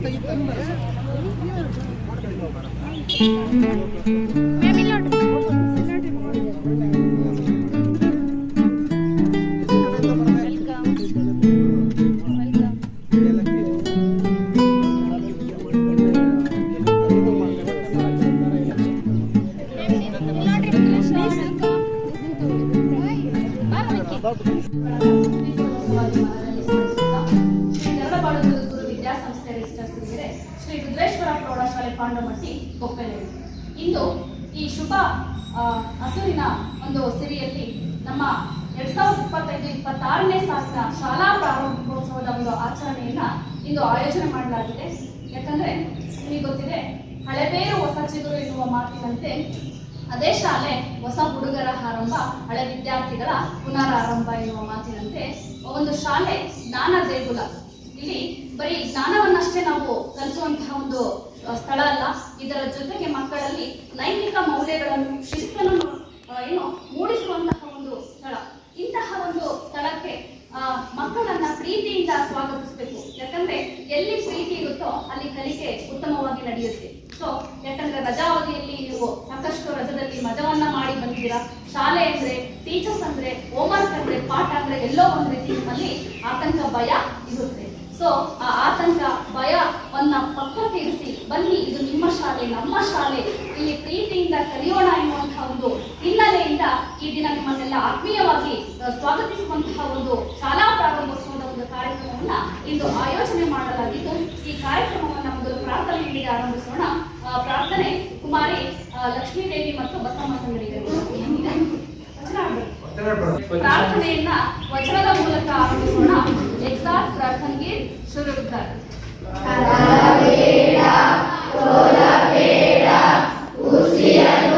Thank you. ನಮ್ಮ ಎರಡ್ ಸಾವಿರದ ಇಪ್ಪತ್ತೈದು, ಇಪ್ಪತ್ತಾರನೇ ಸಾಲಿನ ಶಾಲಾ ಪ್ರಾರಂಭೋತ್ಸವದ ಒಂದು ಆಚರಣೆಯನ್ನ ಇಂದು ಆಯೋಜನೆ ಮಾಡಲಾಗಿದೆ. ಯಾಕಂದ್ರೆ ನಿಮಗೆ ಗೊತ್ತಿದೆ, ಹಳೆಬೇರು ಹೊಸ ಚಿಗುರು ಎನ್ನುವ ಮಾತಿನಂತೆ ಅದೇ ಶಾಲೆ ಹೊಸ ಹುಡುಗರ ಆರಂಭ, ಹಳೆ ವಿದ್ಯಾರ್ಥಿಗಳ ಪುನರಾರಂಭ ಎನ್ನುವ ಮಾತಿನಂತೆ ಒಂದು ಶಾಲೆ ಜ್ಞಾನ ದೇಗುಲ. ಇಲ್ಲಿ ಬರೀ ಜ್ಞಾನವನ್ನಷ್ಟೇ ನಾವು ಕಲಿಸುವಂತಹ ಒಂದು ಸ್ಥಳ ಅಲ್ಲ. ಇದರ ಜೊತೆಗೆ ಮಕ್ಕಳಲ್ಲಿ ನೈತಿಕ ಮೌಲ್ಯಗಳನ್ನು, ಶಿಸ್ತನ್ನು ಏನು ಮೂಡಿಸುವಂತಹ ಒಂದು ಸ್ಥಳ ಇಂತಹ ಒಂದು ಸ್ಥಳಕ್ಕೆ ಮಕ್ಕಳನ್ನ ಪ್ರೀತಿಯಿಂದ ಸ್ವಾಗತಿಸ್ಬೇಕು. ಯಾಕಂದ್ರೆ ಎಲ್ಲಿ ಪ್ರೀತಿ ಇರುತ್ತೋ ಅಲ್ಲಿ ಕಲಿಕೆ ಉತ್ತಮವಾಗಿ ನಡೆಯುತ್ತೆ. ಸೊ ಯಾಕಂದ್ರೆ ರಜಾವಧಿಯಲ್ಲಿ ನೀವು ಸಾಕಷ್ಟು ರಜದಲ್ಲಿ ಮಜವನ್ನ ಮಾಡಿ ಬಂದಿದ್ದೀರಾ. ಶಾಲೆ ಅಂದ್ರೆ ಟೀಚರ್ಸ್ ಅಂದ್ರೆ ಹೋಮ್ವರ್ಕ್ ಅಂದ್ರೆ, ಪಾಠ ಅಂದ್ರೆ ಎಲ್ಲೋ ಒಂದ್ ರೀತಿ ನಿಮ್ಮಲ್ಲಿ ಆತಂಕ, ಭಯ ಇರುತ್ತೆ. ಸೊ ಆ ಆತಂಕ ಭಯವನ್ನ ಪಕ್ಕಕ್ಕೆ ಇರಿಸಿ ಬನ್ನಿ, ಇದು ನಿಮ್ಮ ಶಾಲೆ, ನಮ್ಮ ಶಾಲೆ. ಇಲ್ಲಿ ಪ್ರೀತಿಯಿಂದ ಕಲಿಯೋಣ ಎನ್ನುವಂತಹ ಒಂದು ಹಿನ್ನೆಲೆಯಿಂದ ಈ ದಿನ ನಿಮ್ಮನ್ನೆಲ್ಲ ಆತ್ಮೀಯವಾಗಿ ಸ್ವಾಗತಿಸುವಂತಹ ಒಂದು ಶಾಲಾ ಪ್ರಾರಂಭೋತ್ಸವದ ಒಂದು ಕಾರ್ಯಕ್ರಮವನ್ನ ಇಂದು ಆಯೋಜನೆ ಮಾಡಲಾಗಿದ್ದು ಈ ಕಾರ್ಯಕ್ರಮವನ್ನು ಮೊದಲು ಪ್ರಾರ್ಥನೆಯೊಂದಿಗೆ ಆರಂಭಿಸೋಣ. ಆ, ಪ್ರಾರ್ಥನೆ ಕುಮಾರಿ ಲಕ್ಷ್ಮೀದೇವಿ ಮತ್ತು ಬಸಮ್ಮ ಸಂಗಡಿಗರು. ಪ್ರಾರ್ಥನೆಯನ್ನ ವಚನದ ಮೂಲಕ ಆರಂಭಿಸೋಣ. ಎಕ್ಸಾಕ್ಟ್ ಪ್ರಾರ್ಥನೆಗೆ ಬೇಡ ಕಾರ್ಯಕ್ರಮಕ್ಕೆ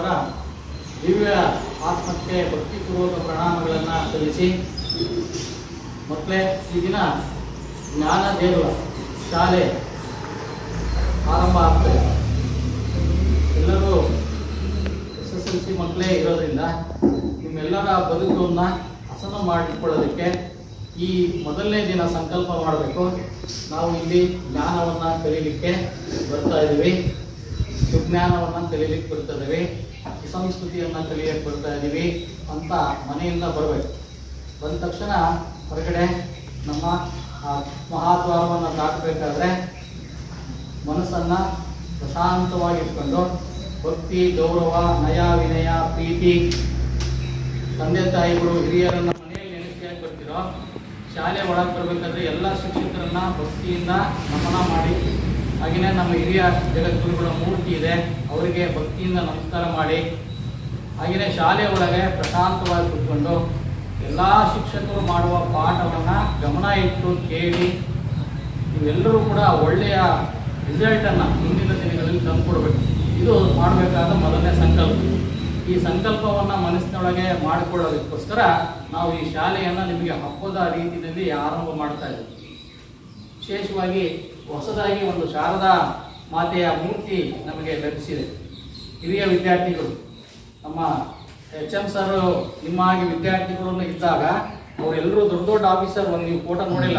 ಸ್ವಾಮೀಜಿಗಳವರ ದಿವ್ಯ ಆತ್ಮಕ್ಕೆ ಭಕ್ತಿಪೂರ್ವಕ ಪ್ರಣಾಮಗಳನ್ನು ಸಲ್ಲಿಸಿ ಮಕ್ಕಳೇ ಈ ದಿನ ಜ್ಞಾನ ದೇವರ ಶಾಲೆ ಆರಂಭ ಆಗ್ತದೆ. ಎಲ್ಲರೂ ಎಸ್ ಎಸ್ ಎಲ್ ಸಿ ಮಕ್ಕಳೇ ಇರೋದ್ರಿಂದ ನಿಮ್ಮೆಲ್ಲರ ಬದುಕನ್ನು ಹಸನ ಮಾಡಿಕೊಳ್ಳೋದಕ್ಕೆ ಈ ಮೊದಲನೇ ದಿನ ಸಂಕಲ್ಪ ಮಾಡಬೇಕು. ನಾವು ಇಲ್ಲಿ ಜ್ಞಾನವನ್ನು ಕಲೀಲಿಕ್ಕೆ ಬರ್ತಾ ಇದ್ದೀವಿ. ಸುಜ್ಞಾನವನ್ನು ಕಲೀಲಿಕ್ಕೆ ಬರ್ತಾ ಇದ್ದೀವಿ. ಸಂಸ್ಕೃತಿಯನ್ನು ಕಲಿಯಕ್ಕೆ ಬರ್ತಾ ಇದ್ದೀವಿ ಅಂತ ಮನೆಯಿಂದ ಬರಬೇಕು. ಬಂದ ತಕ್ಷಣ ಹೊರಗಡೆ ನಮ್ಮ ಮಹಾದ್ವಾರವನ್ನು ದಾಟಬೇಕಾದ್ರೆ ಮನಸ್ಸನ್ನ ಪ್ರಶಾಂತವಾಗಿಟ್ಕೊಂಡು ಭಕ್ತಿ, ಗೌರವ, ನಯ, ವಿನಯ, ಪ್ರೀತಿ, ತಂದೆ, ತಾಯಿಗಳು, ಹಿರಿಯರನ್ನ ಮನೆಯಲ್ಲಿ ನೆನೆಸಿಯಾಗಿ ಬರ್ತಿರೋ ಶಾಲೆ ಒಳಗೆ ಬರಬೇಕಾದ್ರೆ ಎಲ್ಲ ಶಿಕ್ಷಕರನ್ನ ಭಕ್ತಿಯಿಂದ ನಮನ ಮಾಡಿ ಹಾಗೆಯೇ ನಮ್ಮ ಹಿರಿಯ ಜಗದ್ಗುರುಗಳ ಮೂರ್ತಿ ಇದೆ. ಅವರಿಗೆ ಭಕ್ತಿಯಿಂದ ನಮಸ್ಕಾರ ಮಾಡಿ. ಹಾಗೆಯೇ ಶಾಲೆ ಒಳಗೆ ಪ್ರಶಾಂತವಾಗಿ ಕೂತ್ಕೊಂಡು ಎಲ್ಲ ಶಿಕ್ಷಕರು ಮಾಡುವ ಪಾಠವನ್ನು ಗಮನ ಇಟ್ಟು ಕೇಳಿ ನೀವೆಲ್ಲರೂ ಕೂಡ ಒಳ್ಳೆಯ ರಿಸಲ್ಟನ್ನು ಮುಂದಿನ ದಿನಗಳಲ್ಲಿ ತಂದುಕೊಡ್ಬೇಕು. ಇದು ಮಾಡಬೇಕಾದ ಮೊದಲನೇ ಸಂಕಲ್ಪ. ಈ ಸಂಕಲ್ಪವನ್ನು ಮನಸ್ಸಿನೊಳಗೆ ಮಾಡಿಕೊಳ್ಳೋದಕ್ಕೋಸ್ಕರ ನಾವು ಈ ಶಾಲೆಯನ್ನು ನಿಮಗೆ ಹಬ್ಬದ ರೀತಿಯಲ್ಲಿ ಆರಂಭ ಮಾಡ್ತಾ ಇದ್ದೀವಿ. ವಿಶೇಷವಾಗಿ ಹೊಸದಾಗಿ ಒಂದು ಶಾರದಾ ಮಾತೆಯ ಮೂರ್ತಿ ನಮಗೆ ಲಭಿಸಿದೆ. ಹಿರಿಯ ವಿದ್ಯಾರ್ಥಿಗಳು, ನಮ್ಮ ಎಚ್ ಎಂ ಸರ್ ನಿಮ್ಮ ಹಾಗೆ ವಿದ್ಯಾರ್ಥಿಗಳನ್ನು ಇದ್ದಾಗ ಅವರೆಲ್ಲರೂ ದೊಡ್ಡ ದೊಡ್ಡ ಆಫೀಸರ್ ಒಂದು ನೀವು ಫೋಟೋ ನೋಡಿಲ್ಲ.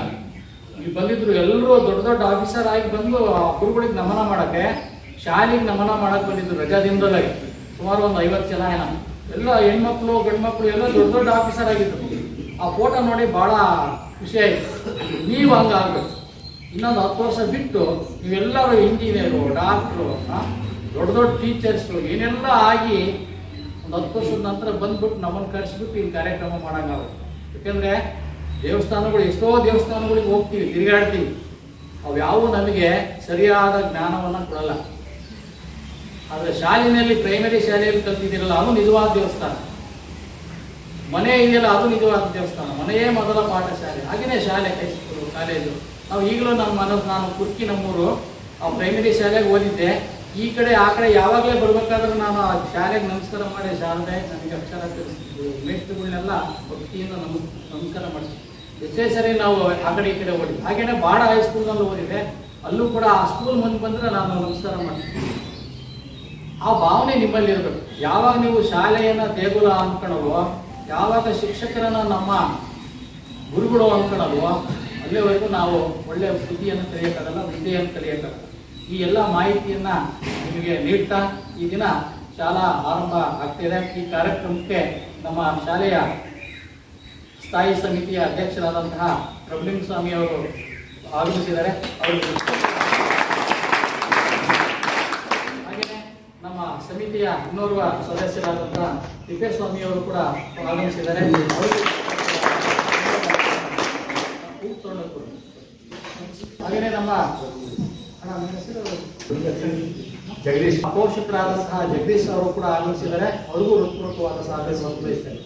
ನೀವು ಬಂದಿದ್ರು ಎಲ್ಲರೂ ದೊಡ್ಡ ದೊಡ್ಡ ಆಫೀಸರ್ ಆಗಿ ಬಂದು ಆ ಗುರುಗಳಿಗೆ ನಮನ ಮಾಡೋಕ್ಕೆ, ಶಾಲೆಗೆ ನಮನ ಮಾಡಕ್ಕೆ ಬಂದಿದ್ರು ರಜಾ ಸುಮಾರು ಒಂದು ಐವತ್ತು ಜನ ಏನ. ಎಲ್ಲ ಹೆಣ್ಮಕ್ಳು, ಗಂಡ್ಮಕ್ಳು ಎಲ್ಲ ದೊಡ್ಡ ದೊಡ್ಡ ಆಫೀಸರ್ ಆಗಿದ್ರು. ಆ ಫೋಟೋ ನೋಡಿ ಖುಷಿ ಆಯಿತು. ನೀವು ಹಂಗಾಗ್ಬೇಕು. ಇನ್ನೊಂದು ಹತ್ತು ವರ್ಷ ಬಿಟ್ಟು ಇವೆಲ್ಲರೂ ಇಂಜಿನಿಯರು, ಡಾಕ್ಟ್ರು ದೊಡ್ಡ ದೊಡ್ಡ ಟೀಚರ್ಸ್ಗಳು, ಏನೆಲ್ಲ ಆಗಿ ಒಂದು ಹತ್ತು ವರ್ಷದ ನಂತರ ಬಂದ್ಬಿಟ್ಟು ನಮ್ಮನ್ನು ಕರೆಸ್ಬಿಟ್ಟು ಇಲ್ಲಿ ಕಾರ್ಯಕ್ರಮ ಮಾಡೋಂಗಾಗುತ್ತೆ. ಯಾಕಂದರೆ ದೇವಸ್ಥಾನಗಳು, ಎಷ್ಟೋ ದೇವಸ್ಥಾನಗಳಿಗೆ ಹೋಗ್ತೀವಿ, ತಿರುಗಾಡ್ತೀವಿ. ಅವು ಯಾವುವು ನಮಗೆ ಸರಿಯಾದ ಜ್ಞಾನವನ್ನು ಕೊಡಲ್ಲ. ಆದರೆ ಶಾಲೆಯಲ್ಲಿ ಪ್ರೈಮರಿ ಶಾಲೆಯಲ್ಲಿ ಕಲ್ತಿದ್ದೀರಲ್ಲ, ಅದು ನಿಜವಾದ ದೇವಸ್ಥಾನ. ಮನೆ ಇದೆಯಲ್ಲ, ಅದು ನಿಜವಾದ ದೇವಸ್ಥಾನ. ಮನೆಯೇ ಮೊದಲ ಪಾಠಶಾಲೆ ಹಾಗೆಯೇ ಶಾಲೆ, ಹೈಸ್ಕೂಲು, ಕಾಲೇಜು. ನಾವು ಈಗಲೂ ನಮ್ಮ ಮನ, ನಾನು ಕುರ್ಕಿ ನಮ್ಮೂರು ಆ ಪ್ರೈಮರಿ ಶಾಲೆಗೆ ಓದಿದ್ದೆ. ಈ ಕಡೆ, ಆ ಕಡೆ ಯಾವಾಗಲೇ ಬರ್ಬೇಕಾದ್ರೂ ನಾನು ಆ ಶಾಲೆಗೆ ನಮಸ್ಕಾರ ಮಾಡಿ, ಶಾರದೆ ನನಗೆ ಅಕ್ಷರ ತಿಳಿಸ್ತಿದ್ರು. ಮೇಷ್ಟ್ರುಗಳನ್ನೆಲ್ಲ ಭಕ್ತಿಯಿಂದ ನಮ, ನಮಸ್ಕಾರ ಮಾಡ್ತೀವಿ ಎಷ್ಟೇ ಸರಿ ನಾವು ಆ ಕಡೆ ಈ ಕಡೆ ಓಡಿ ಹಾಗೇನೆ ಬಾಡ ಹೈಸ್ಕೂಲ್ನಲ್ಲಿ ಓದಿದೆ ಅಲ್ಲೂ ಕೂಡ ಆ ಸ್ಕೂಲ್ ಮುಂದೆ ಬಂದರೆ ನಾನು ನಮಸ್ಕಾರ ಮಾಡ್ತೀನಿ ಆ ಭಾವನೆ ನಿಮ್ಮಲ್ಲಿ ಇರಬೇಕು. ಯಾವಾಗ ನೀವು ಶಾಲೆಯನ್ನು ದೇಗುಲ ಅಂದ್ಕೊಳಲ್ವೋ, ಯಾವಾಗ ಶಿಕ್ಷಕರನ್ನ ನಮ್ಮ ಗುರುಗಳು ಅನ್ಕೊಳಲ್ವೋ ಅಲ್ಲಿವರೆಗೂ ನಾವು ಒಳ್ಳೆಯ ಬುದ್ಧಿಯನ್ನು ಕಲಿಯೋಕ್ಕಾಗಲ್ಲ ವಿದ್ಯೆಯನ್ನು ಕಲಿಯೋಕ್ಕಾಗಲ್ಲ. ಈ ಎಲ್ಲ ಮಾಹಿತಿಯನ್ನ ನಿಮಗೆ ನೀಡ್ತಾ ಈ ದಿನ ಶಾಲಾ ಆರಂಭ ಆಗ್ತಿದೆ ಈ ಕಾರ್ಯಕ್ರಮಕ್ಕೆ ನಮ್ಮ ಶಾಲೆಯ ಸ್ಥಾಯಿ ಸಮಿತಿಯ ಅಧ್ಯಕ್ಷರಾದಂತಹ ಪ್ರಭುಲಿಂಗ ಸ್ವಾಮಿ ಅವರು ಆಗಮಿಸಿದ್ದಾರೆ. ಅವರು ಹಾಗೆಯೇ ನಮ್ಮ ಸಮಿತಿಯ ಇನ್ನೋರ್ವ ಸದಸ್ಯರಾದಂತಹ ತಿಪ್ಪೇಸ್ವಾಮಿ ಅವರು ಕೂಡ ಆಗಮಿಸಿದ್ದಾರೆ. ಅವರಿಗೂ ನಮ್ಮ? ಜಗದೀಶ್ ಪೋಷಕರಾದಂತಹ ಜಗದೀಶ್ ಅವರು ಕೂಡ ಆಗಮಿಸಿದರೆ ಅವರಿಗೂ ಹೃತ್ಪೂರ್ವಕವಾದ ಸಾಧನೆ ಬಯಸ್ತೇನೆ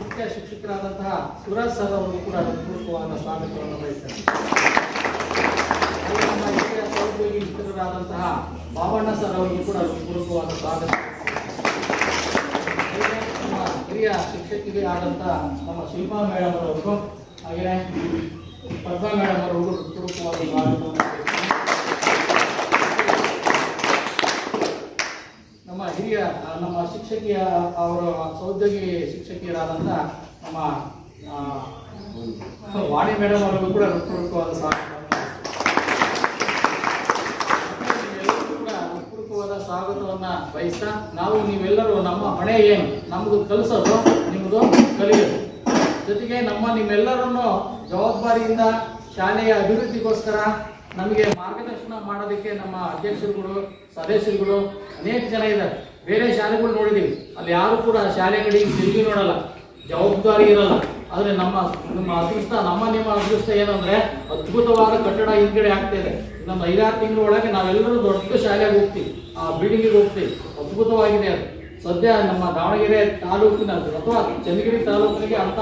ಮುಖ್ಯ ಶಿಕ್ಷಕರಾದಂತಹ ಸುರಾಜ್ ಸರ್ ಅವರಿಗೂ ಕೂಡ ಹೃತ್ಪೂರ್ವಕವಾದ ಸ್ವಾಗತವನ್ನು ಹಿರಿಯ ಸಹೋದ್ಯೋಗಿ ಮಿತ್ರರಾದಂತಹ ಬಾಬಣ್ಣ ಸರ್ ಅವರಿಗೂ ಕೂಡ ಹೃತ್ಪೂರ್ವಕವಾದ ಸ್ವಾಗತ. ಹಿರಿಯ ಶಿಕ್ಷಕಿಗೆ ಆದಂತಹ ನಮ್ಮ ಶಿಲ್ಪಾ ಮೇಡಮ್ ಅವರು ಹಾಗೆಯೇ ಪದ್ಮಾ ಮೇಡಮ್ ಅವರು ಹೃತ್ಪೂರ್ವಕವಾಗಿ ನಮ್ಮ ಹಿರಿಯ, ನಮ್ಮ ಶಿಕ್ಷಕಿಯ ಅವರ ಸೌದ್ಯೋಗಿ ಶಿಕ್ಷಕಿಯರಾದಂಥ ನಮ್ಮ ವಾಣಿ ಮೇಡಮ್ ಅವರಿಗೂ ಕೂಡ ಹೃತ್ಪೂರ್ವಕವಾದ ಸ್ವಾಗತ ಎಲ್ಲರಿಗೂ ಕೂಡ ಹೃತ್ಪೂರ್ವಕವಾದ ಸ್ವಾಗತವನ್ನ ಬಯಸ್ತಾ ನಾವು ನೀವೆಲ್ಲರೂ ನಮ್ಮ ಹೊಣೆ ಏನು? ನಮ್ದು ಕಲಿಸೋದು ನಿಮ್ಮದು ಕಲಿಯೋದು. ಜೊತೆಗೆ ನಮ್ಮ ನಿಮ್ಮೆಲ್ಲರನ್ನು ಜವಾಬ್ದಾರಿಯಿಂದ ಶಾಲೆಯ ಅಭಿವೃದ್ಧಿಗೋಸ್ಕರ ನಮಗೆ ಮಾರ್ಗದರ್ಶನ ಮಾಡೋದಕ್ಕೆ ನಮ್ಮ ಅಧ್ಯಕ್ಷರುಗಳು, ಸದಸ್ಯರುಗಳು ಅನೇಕ ಜನ ಇದ್ದಾರೆ. ಬೇರೆ ಶಾಲೆಗಳು ನೋಡಿದ್ದೀವಿ. ಅಲ್ಲಿ ಯಾರು ಕೂಡ ಶಾಲೆ ಕಡೆಗೆ ತಿರುಗಿ ನೋಡಲ್ಲ. ಜವಾಬ್ದಾರಿ ಇರಲ್ಲ. ಆದರೆ ನಮ್ಮ ನಮ್ಮ ಅದೃಷ್ಟ, ನಮ್ಮ ನಿಮ್ಮ ಅದೃಷ್ಟ ಏನಂದ್ರೆ ಅದ್ಭುತವಾದ ಕಟ್ಟಡ ಹಿಂದ್ಗಡೆ ಆಗ್ತಾ ಇದೆ. ಇನ್ನೊಂದು ಐದಾರು ತಿಂಗಳ ಒಳಗೆ ನಾವೆಲ್ಲರೂ ದೊಡ್ಡ ಶಾಲೆಗೆ ಹೋಗ್ತೀವಿ. ಆ ಬೀಡಿಗೆ ಹೋಗ್ತೀವಿ. ಅದ್ಭುತವಾಗಿದೆ ಅದು. ಸದ್ಯ ನಮ್ಮ ದಾವಣಗೆರೆ ತಾಲೂಕಿನ ಅಥವಾ ಚನ್ನಗಿರಿ ತಾಲೂಕಿಗೆ ಅಂತ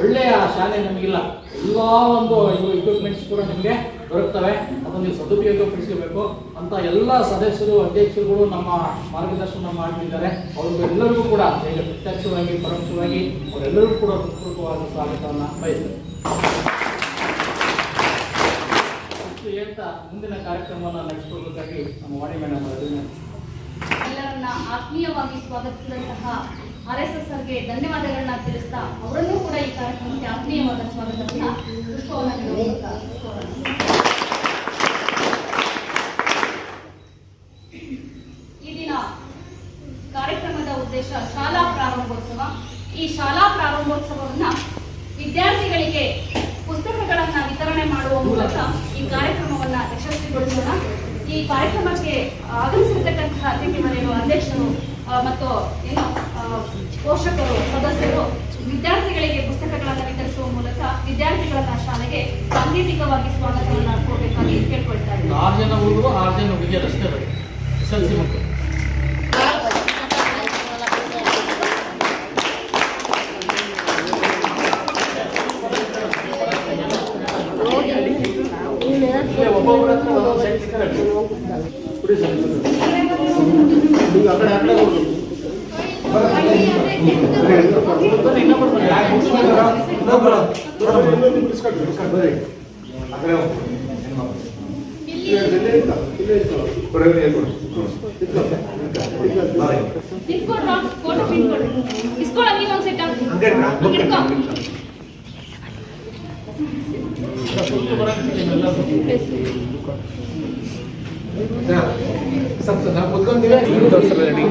ಒಳ್ಳೆಯ ಶಾಲೆ ನಮಗಿಲ್ಲ. ಎಲ್ಲ ಒಂದು ಇಕ್ವಿಪ್ಮೆಂಟ್ಸ್ ಕೂಡ ನಿಮಗೆ ದೊರಕ್ತವೆ. ಅದನ್ನು ನೀವು ಸದುಪಯೋಗ ಪಡಿಸಬೇಕು ಅಂತ ಎಲ್ಲ ಸದಸ್ಯರು, ಅಧ್ಯಕ್ಷರುಗಳು ನಮ್ಮ ಮಾರ್ಗದರ್ಶನ ಮಾಡ್ತಿದ್ದಾರೆ ಅವ್ರಿಗೆಲ್ಲರಿಗೂ ಕೂಡ ಈಗ ಪ್ರತ್ಯಕ್ಷವಾಗಿ, ಪರೋಕ್ಷವಾಗಿ ಅವರೆಲ್ಲರಿಗೂ ಕೂಡ ಹೃತ್ಪೂರ್ವಕವಾದ ಸ್ವಾಗತವನ್ನು ಬಯಸ್ತೇನೆ ಮುಂದಿನ ಕಾರ್ಯಕ್ರಮವನ್ನು ನಮ್ಮ ವಾಣಿ ಮೇಡಮ್ ಎಲ್ಲರನ್ನ ಆತ್ಮೀಯವಾಗಿ ಸ್ವಾಗತಿಸಿದಂತಹ ಆರ್ ಎಸ್ ಎಸ್ ಅವರಿಗೆ ಧನ್ಯವಾದಗಳನ್ನ ತಿಳಿಸ್ತಾ ಅವರನ್ನೂ ಕೂಡ ಈ ಕಾರ್ಯಕ್ರಮಕ್ಕೆ ಆತ್ಮೀಯವಾದ ಸ್ವಾಗತವನ್ನ ಈ ದಿನ ಕಾರ್ಯಕ್ರಮದ ಉದ್ದೇಶ ಶಾಲಾ ಪ್ರಾರಂಭೋತ್ಸವ. ಈ ಶಾಲಾ ಪ್ರಾರಂಭೋತ್ಸವವನ್ನ ವಿದ್ಯಾರ್ಥಿಗಳಿಗೆ ಪುಸ್ತಕಗಳನ್ನ ವಿತರಣೆ ಮಾಡುವ ಮೂಲಕ ಈ ಕಾರ್ಯಕ್ರಮವನ್ನ ಯಶಸ್ವಿಗೊಳಿಸೋಣ. ಈ ಕಾರ್ಯಕ್ರಮಕ್ಕೆ ಆಗಮಿಸಿರ್ತಕ್ಕಂತಹ ಅತಿಥಿ ಮನೆಯರು ಅಧ್ಯಕ್ಷರು ಮತ್ತು, ಏನು ಪೋಷಕರು, ಸದಸ್ಯರು, ವಿದ್ಯಾರ್ಥಿಗಳಿಗೆ ಪುಸ್ತಕಗಳನ್ನು ವಿತರಿಸುವ ಮೂಲಕ ವಿದ್ಯಾರ್ಥಿಗಳನ್ನ ಶಾಲೆಗೆ ಸಾಂಕೇತಿಕವಾಗಿ ಸ್ವಾಗತವನ್ನು ಕೊಡಬೇಕಾಗಿ ಕೇಳ್ಕೊಳ್ತಾ ಇದ್ದೀನಿ ಆರು ಜನ ಹುಡುಗರು ಆರು ಜನ ಹುಡುಗಿಯರಷ್ಟೇ ಎಸ್ ಎಲ್ ಸಿ ಮಕ್ಕಳು ಇಲ್ಲೇ ಒಬ್ಬೊಬ್ಬರ ಹತ್ರ ಒಂದೊಂದು ಸೈಡ್ ಸಿಕ್ಕರೆ ಕುಡಿ ಸರ್ ನೀವು ಆ ಕಡೆ ಆ ಕಡೆ ಹೋಗಿ. ಬನ್ನಿ, ಇನ್ನೊಬ್ರು ಬನ್ನಿ. ಯಾಕೆ books ಮಾಡ್ತೀರಾ? ಇನ್ನೊಬ್ರು. ಬರ್ರಿ, ಇನ್ನೊಂದು ಬಿಡಿಸ್ಕೊಂಡು, ಬಿಡಿಸ್ಕೊಂಡು ಬರ್ರಿ. ಆ ಕಡೆ ಹೋಗಿ. ಇಲ್ಲೇ ಇತ್ತ, ಇಲ್ಲೇ ಇತ್ತು. ಬರ್ರಿ, ಇಲ್ಲೇ ಕೊಡು. ಇತ್ತು. ಇತ್ತು. ಬರ್ರಿ. ನಿಂತ್ಕೊಡ್ರ ಫೋಟೋ ಪ್ರಿಂಟ್ ಕೊಡ್ರಿ ಇಸ್ಕೊಳ ನೀವ್ ಒಂದ್ ಸೆಟ್ ಹಂಗೆ ಇಟ್ಕೊ. ಹಿಡ್ಕೊ ಸುತ್ತು ಬರಕ್ಕೆ ನಿಮ್ಮೆಲ್ಲರೂ. ಸ್ವಲ್ಪ ನಾವು ಕುತ್ಕೊಂತೀವಿ ನೀವು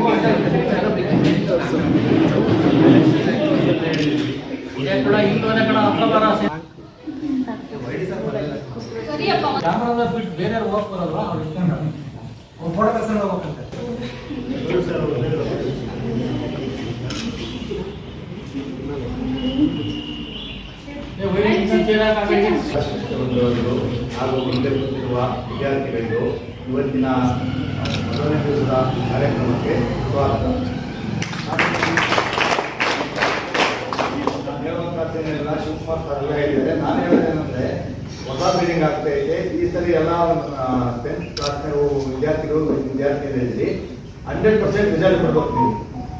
ಹಾಗೂ ಮುಂದೆ ಕೂತಿರುವ ವಿದ್ಯಾರ್ಥಿಗಳಿಗೂ ಇವತ್ತಿನ ದಿವಸದ ಕಾರ್ಯಕ್ರಮಕ್ಕೆ ಸ್ವಾಗತ ಹೇಳುವಂಥದ್ದೇನೆಲ್ಲ ಶಿವಕುಮಾರ್ ಸರ್ ಎಲ್ಲ ಹೇಳಿದ್ದಾರೆ ನಾನು ಹೇಳೋದೇನೆಂದ್ರೆ ಹೊಸ ಬಿಲ್ಡಿಂಗ್ ಆಗ್ತಾ ಇದೆ. ಈ ಸರಿ ಎಲ್ಲ ಟೆಂತ್ ಕ್ಲಾಸ್ನ ವಿದ್ಯಾರ್ಥಿಗಳು ವಿದ್ಯಾರ್ಥಿಗಳಲ್ಲಿ ಹಂಡ್ರೆಡ್ ಪರ್ಸೆಂಟ್ ರಿಸಲ್ಟ್ ನೀವು.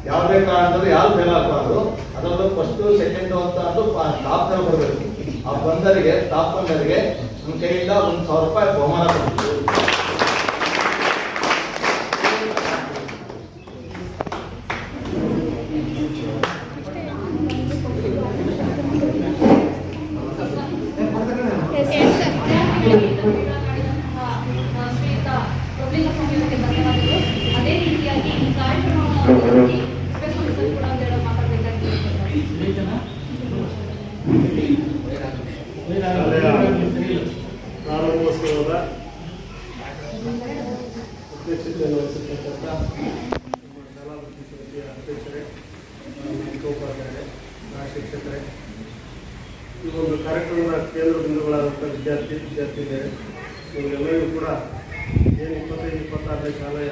ಯಾವುದೇ ಕಾರಣದಲ್ಲೂ ಯಾರು ಫೇಲ್ ಆಗಬಾರ್ದು. ಅದರಲ್ಲೂ ಫಸ್ಟು ಸೆಕೆಂಡ್ ಅಂತ ಟಾಪ್ ಟಾಪ್ನಲ್ಲಿ ಬರಬೇಕು. ಆ ಬಂದರಿಗೆ ಟಾಪ್ ಬಂದರಿಗೆ ನಮ್ಮ ಕೈಯಿಂದ ಒಂದು ಸಾವಿರ ರೂಪಾಯಿ ಬಹುಮಾನ ಕೊಡ್ತೀವಿ ಶ್ರೀಯುತ ಪ್ರಭುಲಿಂಗ ಸ್ವಾಮಿಯವರಿಗೆ ಧನ್ಯವಾದಗಳು ಅದೇ ರೀತಿಯಾಗಿ ಈ ಕಾರ್ಯಕ್ರಮವನ್ನು ನಡೆಸಿ ಸ್ಪೆಷಲ್ ಸರ್ ಕೂಡ ಒಂದೆರಡು ಮಾತಾಡಬೇಕಾಗಿ ಕೇಳ್ಕೊಳ್ತಾರೆ. ಇದೇ ಜನ? ವೈರಿ ಶಾಲೆಯ ಆಗಲ್ಲ. ಸರಿ ಇಲ್ಲ. ಪ್ರಾರಂಭೋತ್ಸವದ ಅಧ್ಯಕ್ಷತೆಯನ್ನು ವಹಿಸಿರ್ತಕ್ಕಂಥ ನಮ್ಮ ಶಾಲಾ ವೃತ್ತಿ ಸಮಿತಿಯ ಅಧ್ಯಕ್ಷರೇ ಮುಖ್ಯೋಪಾಧ್ಯಾಯರೇ ಸಹ ಶಿಕ್ಷಕರೇ ಈ ಒಂದು ಕಾರ್ಯಕ್ರಮದ ಕೇಂದ್ರ ಬಿಂದುಗಳಾದಂಥ ವಿದ್ಯಾರ್ಥಿ, ವಿದ್ಯಾರ್ಥಿನಿಯರೇ ನಿಮಗೆಲ್ಲರಿಗೂ ಕೂಡ ಏನು ಇಪ್ಪತ್ತೈದು, ಇಪ್ಪತ್ತಾರನೇ ಶಾಲೆಯ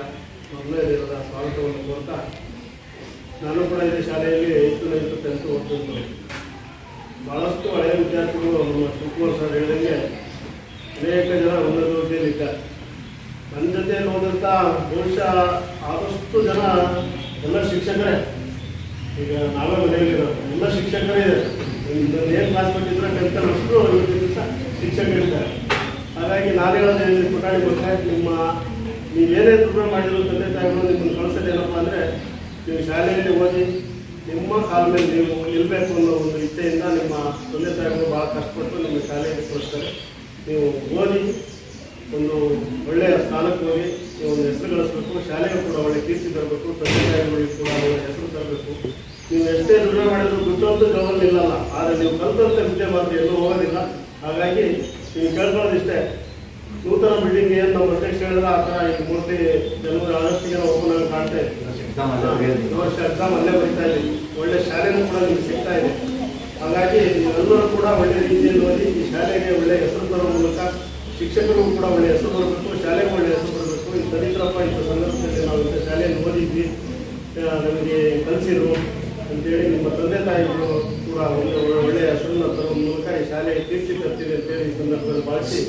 ಮೊದಲನೇ ದಿನದ ಸ್ವಾಗತವನ್ನು ಕೋರ್ತಾ ನಾನು ಕೂಡ ಇಲ್ಲಿ ಶಾಲೆಯಲ್ಲಿ ಐದು ನೈದು ಟೆಂತ್ ಓದ್ತಿದ್ದೆ ಭಾಳಷ್ಟು ಹಳೆಯ ವಿದ್ಯಾರ್ಥಿಗಳು ನಮ್ಮ ಶಿವಕುಮಾರ್ ಸರ್ ಹೇಳಿದಂಗೆ ಅನೇಕ ಜನ ಒಂದೊಂದು ಹುದ್ದೆಯಲ್ಲಿದ್ದಾರೆ ನನ್ನ ಜೊತೆಯಲ್ಲಿ ಹೋದಂಥ ಬಹುಶಃ ಆದಷ್ಟು ಜನ ಎಲ್ಲ ಶಿಕ್ಷಕರೇ. ಈಗ ನಾವೇ ಮನೆಯಲ್ಲಿರೋ ಎಲ್ಲ ಶಿಕ್ಷಕರೇ ಇದೆ. ಏನು ಕ್ಲಾಸ್ ಕೊಟ್ಟಿದ್ರೆ ಅಷ್ಟು ಇವತ್ತಿನ ದಿವಸ ಶಿಕ್ಷಕರಿದ್ದಾರೆ ಹಾಗಾಗಿ ನಾನು ಹೇಳೋದು ಪುಟಾಣಿ ಗೊತ್ತಾಯ್ತು ನಿಮ್ಮ ನೀವೇನೇ ದುರ್ಬಳ ಮಾಡಿದ್ರು ತಂದೆ ತಾಯಿಗಳು ನಿಮ್ಮನ್ನು ಕಳಿಸೋದು ಏನಪ್ಪ ಅಂದರೆ ನೀವು ಶಾಲೆಯಲ್ಲಿ ಓದಿ ನಿಮ್ಮ ಕಾಲ ಮೇಲೆ ನೀವು ನಿಲ್ಲಬೇಕು ಅನ್ನೋ ಒಂದು ಇಚ್ಛೆಯಿಂದ ನಿಮ್ಮ ತಂದೆ ತಾಯಿಗಳು ಭಾಳ ಕಷ್ಟಪಟ್ಟು ನಿಮ್ಮ ಶಾಲೆಗೆ ಕಳಿಸ್ತಾರೆ. ನೀವು ಓದಿ ಒಂದು ಒಳ್ಳೆಯ ಸ್ಥಾನಕ್ಕೆ ಹೋಗಿ ನೀವು ಒಂದು ಹೆಸರು ಗಳಿಸ್ಬೇಕು ಶಾಲೆಗೆ ಕೂಡ ಒಳ್ಳೆ ಕೀರ್ತಿ ತರಬೇಕು ತಂದೆ ತಾಯಿಗಳಿಗೆ ಕೂಡ ಒಳ್ಳೆ ಹೆಸರು ತರಬೇಕು. ನೀವು ಎಷ್ಟೇ ದುಡಿಮೆ ಮಾಡಿದ್ರು ಗೊತ್ತೊಂದು ಗಮನ ಇಲ್ಲಲ್ಲ ಆದರೆ ನೀವು ಕಲಿತಂಥ ವಿದ್ಯೆ ಮಾತ್ರ ಎಲ್ಲೂ ಹೋಗೋದಿಲ್ಲ. ಹಾಗಾಗಿ ನೀವು ಕೇಳ್ಕೊಳ್ಳೋದಿಷ್ಟೇ ನೂತನ ಬಿಲ್ಡಿಂಗ್ ಏನು ನಾವು ಅಧ್ಯಕ್ಷ ಹೇಳಿದ್ರೆ ಆ ಥರ ಈ ಮೂರ್ತಿ ಜನವರಿ ಆಗಸ್ಟಿಗೆ ಓಪನ್ ಆಗಿ ಕಾಣ್ತಾ ಇದ್ದೀವಿ. ವರ್ಷ ಎಕ್ಸಾಮ್ ಅಲ್ಲೇ ಬರೀತಾ ಇದ್ದೀವಿ. ಒಳ್ಳೆ ಶಾಲೆನೂ ಕೂಡ ನಿಮ್ಗೆ ಸಿಗ್ತಾ ಇದೆ. ಹಾಗಾಗಿ ನೀವೆಲ್ಲರೂ ಕೂಡ ಒಳ್ಳೆ ರೀತಿಯಲ್ಲಿ ಓದಿ ಈ ಶಾಲೆಗೆ ಒಳ್ಳೆ ಹೆಸರು ತರೋ ಮೂಲಕ ಶಿಕ್ಷಕರು ಕೂಡ ಒಳ್ಳೆಯ ಹೆಸರು ಬರಬೇಕು, ಶಾಲೆಗೆ ಒಳ್ಳೆಯ ಹೆಸರು ಬರಬೇಕು. ಈ ದಲಿತರಪ್ಪ ಇಂಥ ಸಂದರ್ಭದಲ್ಲಿ ನಾವು ಇಂಥ ಶಾಲೆಯಲ್ಲಿ ಓದಿದ್ವಿ. ನಮಗೆ ಕಲಿಸಿದ್ರು. ಅಂತೇಳಿ ನಿಮ್ಮ ತಂದೆ ತಾಯಿಗಳು ಕೂಡ ಒಂದು ಒಳ್ಳೆಯ ಹೆಸರನ್ನು ತರುವ ಮೂಲಕ ಈ ಶಾಲೆ ಕೀರ್ತಿ ತರ್ತೀವಿ ಅಂತೇಳಿ ಈ ಸಂದರ್ಭದಲ್ಲಿ ಭಾವಿಸಿ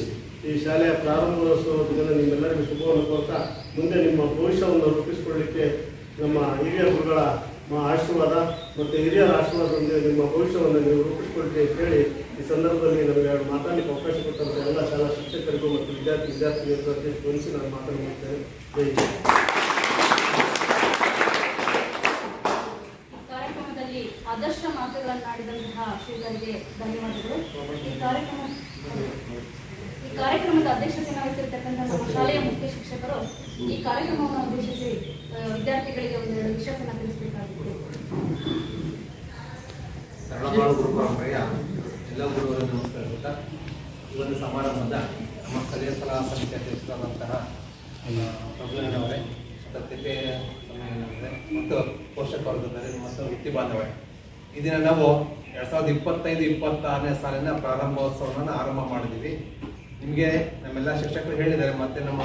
ಈ ಶಾಲೆಯ ಪ್ರಾರಂಭೋತ್ಸವ ದಿನ ನಿಮ್ಮೆಲ್ಲರಿಗೂ ಶುಭವನ್ನು ಕೊಡ್ತಾ ಮುಂದೆ ನಿಮ್ಮ ಭವಿಷ್ಯವನ್ನು ರೂಪಿಸಿಕೊಳ್ಳಲಿಕ್ಕೆ ನಮ್ಮ ಹಿರಿಯ ಗುರುಗಳ ಆಶೀರ್ವಾದ ಮತ್ತು ಹಿರಿಯರ ಆಶೀರ್ವಾದದೊಂದಿಗೆ ನಿಮ್ಮ ಭವಿಷ್ಯವನ್ನು ನೀವು ರೂಪಿಸಿಕೊಳ್ತೀವಿ ಅಂತ ಹೇಳಿ ಈ ಸಂದರ್ಭದಲ್ಲಿ ನಮಗೆ ಮಾತಾಡಲಿಕ್ಕೆ ಅವಕಾಶ ಕೊಟ್ಟಂತೆ ಎಲ್ಲ ಮತ್ತು ವಿದ್ಯಾರ್ಥಿ ವಿದ್ಯಾರ್ಥಿನಿಯರಿಗೂ ಅಧ್ಯಕ್ಷ ಗಮನಿಸಿ ನಾನು ಮಾತನಾಡುತ್ತೇನೆ ಜೈ ಹಿಂದ್. ಈ ಕಾರ್ಯಕ್ರಮದಲ್ಲಿ ಆದರ್ಶ ಮಾತುಗಳನ್ನಾಡಿದಂತಹ ಶ್ರೀಗಳಿಗೆ ಧನ್ಯವಾದಗಳು ಈ ಕಾರ್ಯಕ್ರಮ ಈ ಕಾರ್ಯಕ್ರಮದ ಅಧ್ಯಕ್ಷತೆಯನ್ನು ವಹಿಸಿರ್ತಕ್ಕಂಥ ನಮ್ಮ ಶಾಲೆಯ ಮುಖ್ಯ ಶಿಕ್ಷಕರು ಈ ಕಾರ್ಯಕ್ರಮವನ್ನು ಉದ್ದೇಶಿಸಿ ಆ, ವಿದ್ಯಾರ್ಥಿಗಳಿಗೆ ಒಂದೆರಡು ವಿಷಯವನ್ನು ತಿಳಿಸಬೇಕಾಗಿದೆ ತರಳಬಾಳು ಗುರು ಪರಂಪರೆಯ ಎಲ್ಲ ಗುರುಗಳು ನಮಸ್ಕರಿಸುತ್ತಾ ಈ ಒಂದು ಸಮಾರಂಭದ ನಮ್ಮ ಸ್ಥಳೀಯ ಸಲಹಾ ಸಮಿತಿ ಅಧ್ಯಕ್ಷರಾದಂತಹ ಪ್ರಭುನವರೇ ಮತ್ತು ತಿಪ್ಪೆಯ ಸಮಯನವರೇ ಮತ್ತು ಪೋಷಕ ವರ್ಗದವರೇ ಮತ್ತು ವೃತ್ತಿ ಬಾಂಧವ್ಯ ಈ ದಿನ ನಾವು ಎರಡ್ ಸಾವಿರದ ಇಪ್ಪತ್ತೈದು, ಇಪ್ಪತ್ತಾರನೇ ಸಾಲಿನ ಪ್ರಾರಂಭೋತ್ಸವವನ್ನು ಆರಂಭ ಮಾಡಿದ್ದೀವಿ ನಿಮಗೆ ನಮ್ಮೆಲ್ಲ ಶಿಕ್ಷಕರು ಹೇಳಿದ್ದಾರೆ, ಮತ್ತೆ ನಮ್ಮ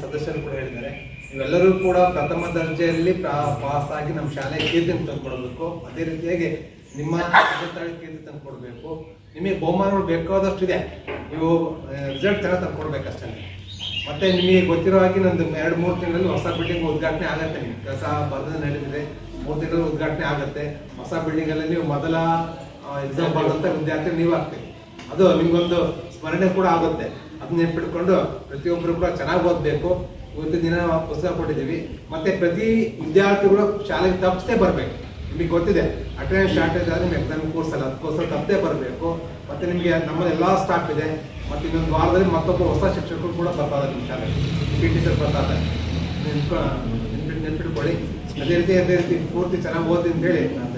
ಸದಸ್ಯರು ಕೂಡ ಹೇಳಿದ್ದಾರೆ. ನೀವೆಲ್ಲರೂ ಕೂಡ ಪ್ರಥಮ ದರ್ಜೆಯಲ್ಲಿ ಪಾಸ್ ಆಗಿ ನಮ್ಮ ಶಾಲೆ ಕೀರ್ತಿ ತಂದುಕೊಡಬೇಕು. ಅದೇ ರೀತಿಯಾಗಿ ನಿಮ್ಮ ಕೀರ್ತಿ ತಂದುಕೊಡ್ಬೇಕು. ನಿಮಗೆ ಬಹುಮಾನಗಳು ಬೇಕಾದಷ್ಟು ಇದೆ ನೀವು ರಿಸಲ್ಟ್ ಚೆನ್ನಾಗಿ ತಂದುಕೊಡ್ಬೇಕಷ್ಟೇ. ಮತ್ತೆ ನಿಮಗೆ ಗೊತ್ತಿರೋ ಹಾಗೆ ನಂದು ಎರಡು, ಮೂರು ತಿಂಗಳಲ್ಲಿ ಹೊಸ ಬಿಲ್ಡಿಂಗ್ ಉದ್ಘಾಟನೆ ಆಗುತ್ತೆ ನಿಮ್ಗೆ. ಕೆಲಸ ಬಂದ ನಡೆದಿದೆ. ಮೂರು ತಿಂಗಳಲ್ಲಿ ಉದ್ಘಾಟನೆ ಆಗುತ್ತೆ. ಹೊಸ ಬಿಲ್ಡಿಂಗ್ ಅಲ್ಲಿ ನೀವು ಮೊದಲ ಎಕ್ಸಾಮ್ ಬರೆದಂತ ವಿದ್ಯಾರ್ಥಿ ನೀವು ಆಗ್ತೀವಿ ಅದು ನಿಮ್ಗೊಂದು ಸ್ಮರಣೆ ಕೂಡ ಆಗುತ್ತೆ. ಅದನ್ನ ನೆನ್ಪಿಟ್ಕೊಂಡು ಪ್ರತಿಯೊಬ್ಬರು ಕೂಡ ಚೆನ್ನಾಗಿ ಓದಬೇಕು. ಇವತ್ತು ದಿನ ಪುಸ್ತಕ ಕೊಟ್ಟಿದ್ದೀವಿ. ಮತ್ತೆ ಪ್ರತಿ ವಿದ್ಯಾರ್ಥಿಗಳು ಶಾಲೆಗೆ ತಪ್ಪಿಸೇ ಬರಬೇಕು. ನಿಮಗೆ ಗೊತ್ತಿದೆ ಅಟೆಂಡೆನ್ಸ್ ಶಾರ್ಟೇಜ್ ಆದ್ರೆ ನಿಮ್ಗೆ ಎಕ್ಸಾಮ್ ಕೋರ್ಸ್ ಅದಕ್ಕೋಸ್ಕರ ತಪ್ಪದೇ ಬರಬೇಕು. ಮತ್ತೆ ನಿಮಗೆ ನಮ್ಮಲ್ಲಿ ಎಲ್ಲ ಸ್ಟಾಫ್ ಇದೆ. ಮತ್ತೆ ಇನ್ನೊಂದು ವಾರದಲ್ಲಿ ಮತ್ತೊಬ್ಬ ಹೊಸ ಶಿಕ್ಷಕರು ಕೂಡ ಬರ್ತಾರೆ ನಿಮ್ಮ ಶಾಲೆಗೆ. ಪಿ ಟಿ ಸರ್ ಬರ್ತಾರೆ. ನೆನ್ಪ ನೆನ್ಪಿಟ್ ನೆನ್ಪಿಟ್ಕೊಳ್ಳಿ ಅದೇ ರೀತಿ ಅದೇ ರೀತಿ ಪೂರ್ತಿ ಚೆನ್ನಾಗಿ ಓದಿ ಅಂತ ಹೇಳಿ ನಾನು.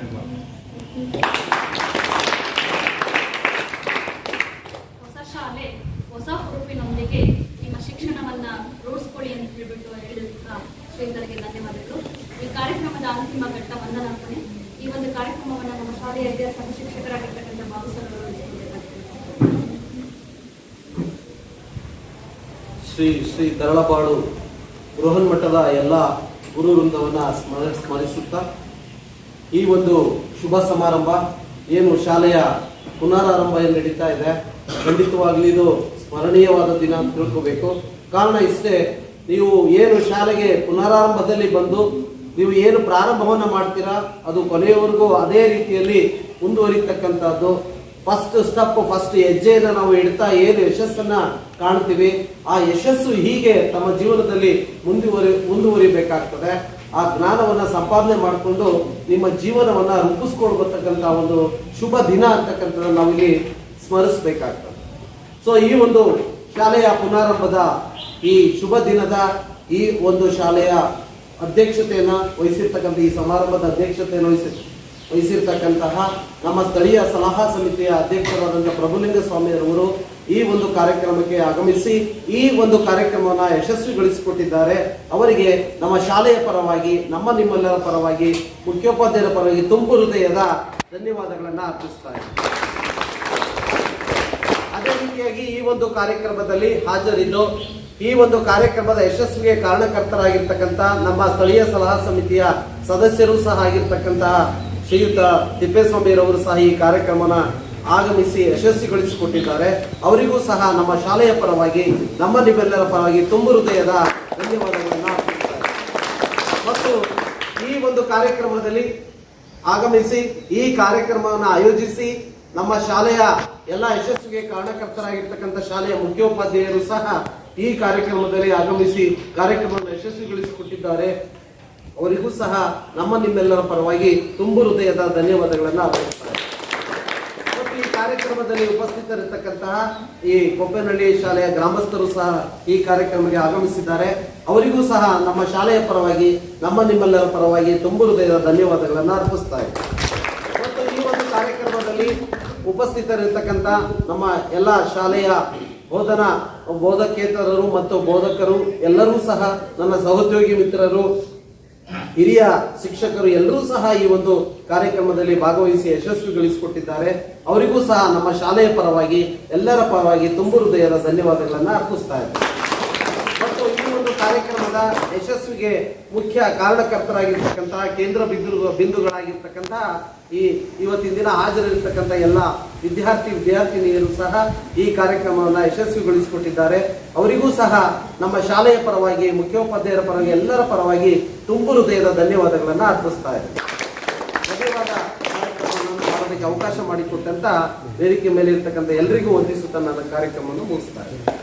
ಹೊಸ ಶಾಲೆ, ಹೊಸ ಹುರುಪಿನೊಂದಿಗೆ ನಿಮ್ಮ ಶಿಕ್ಷಣವನ್ನ ರೂಢಿಸ್ಕೊಳ್ಳಿ ಅಂತ ಹೇಳ್ಬಿಟ್ಟು ಹೇಳಿದಂತಹ ಶ್ರೀಗಳಿಗೆ ಧನ್ಯವಾದಗಳು. ಈ ಕಾರ್ಯಕ್ರಮದ ಅಂತಿಮ ಘಟ್ಟ ವಂದನಾರ್ಪಣೆ ಈ ಒಂದು ಕಾರ್ಯಕ್ರಮವನ್ನು ನಮ್ಮ ಶಾಲೆಯ ಸಹ ಶಿಕ್ಷಕರಾಗಿರ್ತಕ್ಕಂಥ ಬಾಬು ಅವರು ನಡೆಸಿಕೊಡಬೇಕಾಗಿದೆ. ಶ್ರೀ ಶ್ರೀ ತರಳಬಾಳು ಬೃಹನ್ಮಠದ ಎಲ್ಲ ಗುರು ವೃಂದವನ್ನು ಸ್ಮರ, ಸ್ಮರಿಸುತ್ತಾ ಈ ಒಂದು ಶುಭ ಸಮಾರಂಭ ಏನು ಶಾಲೆಯ ಪುನರಾರಂಭ ಏನು ನಡೀತಾ ಇದೆ, ಖಂಡಿತವಾಗ್ಲೂ ಇದು ಸ್ಮರಣೀಯವಾದ ದಿನ ಅಂತ ತಿಳ್ಕೋಬೇಕು. ಕಾರಣ ಇಷ್ಟೇ, ನೀವು ಏನು ಶಾಲೆಗೆ ಪುನರಾರಂಭದಲ್ಲಿ ಬಂದು ನೀವು ಏನು ಪ್ರಾರಂಭವನ್ನು ಮಾಡ್ತೀರಾ, ಅದು ಕೊನೆಯವರೆಗೂ ಅದೇ ರೀತಿಯಲ್ಲಿ ಮುಂದುವರಿತಕ್ಕಂಥದ್ದು. ಫಸ್ಟ್ ಸ್ಟೆಪ್ ಫಸ್ಟ್ ಹೆಜ್ಜೆಯನ್ನು ನಾವು ಇಡ್ತಾ ಏನು ಯಶಸ್ಸನ್ನ ಕಾಣ್ತೀವಿ, ಆ ಯಶಸ್ಸು ಹೀಗೆ ತಮ್ಮ ಜೀವನದಲ್ಲಿ ಮುಂದುವರಿ, ಮುಂದುವರಿಬೇಕಾಗ್ತದೆ. ಆ ಜ್ಞಾನವನ್ನ ಸಂಪಾದನೆ ಮಾಡಿಕೊಂಡು ನಿಮ್ಮ ಜೀವನವನ್ನ ರೂಪಿಸ್ಕೊಳ್ಬರ್ತಕ್ಕಂಥ ಒಂದು ಶುಭ ದಿನ ಅಂತಕ್ಕಂಥದ್ದು ನಾವಿಲ್ಲಿ ಸ್ಮರಿಸಬೇಕಾಗ್ತದೆ. ಸೊ ಈ ಒಂದು ಶಾಲೆಯ ಪುನಾರಂಭದ ಈ ಶುಭ ದಿನದ ಈ ಒಂದು ಶಾಲೆಯ ಅಧ್ಯಕ್ಷತೆಯನ್ನ ವಹಿಸಿರ್ತಕ್ಕಂಥ ಈ ಸಮಾರಂಭದ ಅಧ್ಯಕ್ಷತೆಯನ್ನು ವಹಿಸಿ ವಹಿಸಿರ್ತಕ್ಕಂತಹ ನಮ್ಮ ಸ್ಥಳೀಯ ಸಲಹಾ ಸಮಿತಿಯ ಅಧ್ಯಕ್ಷರಾದಂತಹ ಪ್ರಭುಲಿಂಗ ಸ್ವಾಮಿಯವರು ಈ ಒಂದು ಕಾರ್ಯಕ್ರಮಕ್ಕೆ ಆಗಮಿಸಿ ಈ ಒಂದು ಕಾರ್ಯಕ್ರಮವನ್ನು ಯಶಸ್ವಿಗೊಳಿಸಿಕೊಟ್ಟಿದ್ದಾರೆ. ಅವರಿಗೆ ನಮ್ಮ ಶಾಲೆಯ ಪರವಾಗಿ, ನಮ್ಮ ನಿಮ್ಮೆಲ್ಲರ ಪರವಾಗಿ, ಮುಖ್ಯೋಪಾಧ್ಯಾಯರ ಪರವಾಗಿ ತುಂಬು ಹೃದಯದ ಧನ್ಯವಾದಗಳನ್ನು ಅರ್ಪಿಸ್ತಾ ಇದ್ದೀನಿ. ಅದೇ ರೀತಿಯಾಗಿ ಈ ಒಂದು ಕಾರ್ಯಕ್ರಮದಲ್ಲಿ ಹಾಜರಿದ್ದು, ಈ ಒಂದು ಕಾರ್ಯಕ್ರಮದ ಯಶಸ್ವಿಗೆ ಕಾರಣಕರ್ತರಾಗಿರ್ತಕ್ಕಂಥ ನಮ್ಮ ಸ್ಥಳೀಯ ಸಲಹಾ ಸಮಿತಿಯ ಸದಸ್ಯರು ಸಹ ಆಗಿರ್ತಕ್ಕಂತಹ ಶ್ರೀಯುತ ತಿಪ್ಪೇಸ್ವಾಮಿರವರು ಸಹ ಈ ಕಾರ್ಯಕ್ರಮನ ಆಗಮಿಸಿ ಯಶಸ್ವಿಗೊಳಿಸಿಕೊಟ್ಟಿದ್ದಾರೆ. ಅವರಿಗೂ ಸಹ ನಮ್ಮ ಶಾಲೆಯ ಪರವಾಗಿ, ನಮ್ಮ ನಿಮ್ಮೆಲ್ಲರ ಪರವಾಗಿ ತುಂಬು ಹೃದಯದ ಧನ್ಯವಾದಗಳನ್ನು ಮತ್ತು ಈ ಒಂದು ಕಾರ್ಯಕ್ರಮದಲ್ಲಿ ಆಗಮಿಸಿ, ಈ ಕಾರ್ಯಕ್ರಮವನ್ನು ಆಯೋಜಿಸಿ, ನಮ್ಮ ಶಾಲೆಯ ಎಲ್ಲ ಯಶಸ್ವಿಗೆ ಕಾರಣಕರ್ತರಾಗಿರ್ತಕ್ಕಂಥ ಶಾಲೆಯ ಮುಖ್ಯೋಪಾಧ್ಯಾಯರು ಸಹ ಈ ಕಾರ್ಯಕ್ರಮದಲ್ಲಿ ಆಗಮಿಸಿ, ಕಾರ್ಯಕ್ರಮವನ್ನು ಯಶಸ್ವಿಗೊಳಿಸಿಕೊಟ್ಟಿದ್ದಾರೆ. ಅವರಿಗೂ ಸಹ ನಮ್ಮ ನಿಮ್ಮೆಲ್ಲರ ಪರವಾಗಿ ತುಂಬು ಹೃದಯದ ಧನ್ಯವಾದಗಳನ್ನು ಅರ್ಪಿಸ್ತಾರೆ ಮತ್ತು ಈ ಕಾರ್ಯಕ್ರಮದಲ್ಲಿ ಉಪಸ್ಥಿತರಿರ್ತಕ್ಕಂತಹ ಈ ಕೊಪ್ಪನಹಳ್ಳಿ ಶಾಲೆಯ ಗ್ರಾಮಸ್ಥರು ಸಹ ಈ ಕಾರ್ಯಕ್ರಮಕ್ಕೆ ಆಗಮಿಸಿದ್ದಾರೆ. ಅವರಿಗೂ ಸಹ ನಮ್ಮ ಶಾಲೆಯ ಪರವಾಗಿ, ನಮ್ಮ ನಿಮ್ಮೆಲ್ಲರ ಪರವಾಗಿ ತುಂಬು ಹೃದಯದ ಧನ್ಯವಾದಗಳನ್ನು ಅರ್ಪಿಸ್ತಾರೆ ಮತ್ತು ಈ ಒಂದು ಕಾರ್ಯಕ್ರಮದಲ್ಲಿ ಉಪಸ್ಥಿತರಿರ್ತಕ್ಕಂಥ ನಮ್ಮ ಎಲ್ಲ ಶಾಲೆಯ ಬೋಧನಾ, ಬೋಧಕೇತರರು ಮತ್ತು ಬೋಧಕರು ಎಲ್ಲರೂ ಸಹ ನನ್ನ ಸಹೋದ್ಯೋಗಿ ಮಿತ್ರರು ಹಿರಿಯ ಶಿಕ್ಷಕರು ಎಲ್ಲರೂ ಸಹ ಈ ಒಂದು ಕಾರ್ಯಕ್ರಮದಲ್ಲಿ ಭಾಗವಹಿಸಿ ಯಶಸ್ವಿಗೊಳಿಸಿಕೊಟ್ಟಿದ್ದಾರೆ ಅವರಿಗೂ ಸಹ ನಮ್ಮ ಶಾಲೆಯ ಪರವಾಗಿ, ಎಲ್ಲರ ಪರವಾಗಿ ತುಂಬು ಹೃದಯದ ಧನ್ಯವಾದಗಳನ್ನು ಅರ್ಪಿಸ್ತಾ ಇದ್ದಾರೆ ಕಾರ್ಯಕ್ರಮದ ಯಶಸ್ವಿಗೆ ಮುಖ್ಯ ಕಾರಣಕರ್ತರಾಗಿರ್ತಕ್ಕಂತಹ ಕೇಂದ್ರ ಬಿಂದು ಬಿಂದುಗಳಾಗಿರ್ತಕ್ಕಂತಹ ಈ ಇವತ್ತಿನ ದಿನ ಹಾಜರಿರ್ತಕ್ಕಂಥ ಎಲ್ಲ ವಿದ್ಯಾರ್ಥಿ ವಿದ್ಯಾರ್ಥಿನಿಯರು ಸಹ ಈ ಕಾರ್ಯಕ್ರಮವನ್ನು ಯಶಸ್ವಿಗೊಳಿಸಿಕೊಟ್ಟಿದ್ದಾರೆ. ಅವರಿಗೂ ಸಹ ನಮ್ಮ ಶಾಲೆಯ ಪರವಾಗಿ, ಮುಖ್ಯೋಪಾಧ್ಯಾಯರ ಪರವಾಗಿ, ಎಲ್ಲರ ಪರವಾಗಿ ತುಂಬು ಹೃದಯದ ಧನ್ಯವಾದಗಳನ್ನು ಅರ್ಪಿಸ್ತಾ ಇದೆ ಅವಕಾಶ ಮಾಡಿಕೊಟ್ಟಂತ ವೇದಿಕೆ ಮೇಲೆ ಇರ್ತಕ್ಕಂಥ ಎಲ್ಲರಿಗೂ ವಂದಿಸುತ್ತಾ ನನ್ನ ಕಾರ್ಯಕ್ರಮವನ್ನು ಮುಗಿಸ್ತಾ ಇದ್ದೇನೆ.